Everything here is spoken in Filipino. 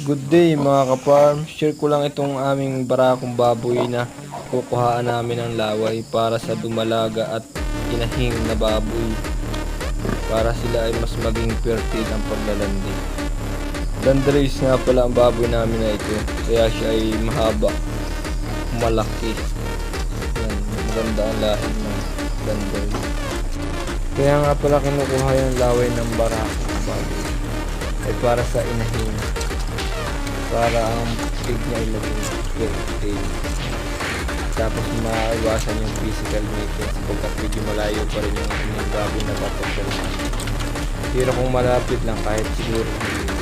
Good day mga ka-farm. Share ko lang itong aming barakong baboy na kukuhaan namin ng laway para sa dumalaga at inahing na baboy. Para sila ay mas maging fertile ang paglalandi. Landrace nga pala ang baboy namin na ito. Kaya siya ay mahaba. Malaki. Yan, maganda ang lahi ng landrace. Kaya nga pala kinukuha yung laway ng barakong baboy. Ay para sa inahing para ang ay maging fertile. Tapos maiwasan yung physical mating sapagkat medyo malayo pa rin yung aming baboy na papagdala. Pero kung malapit lang kahit siguro hindi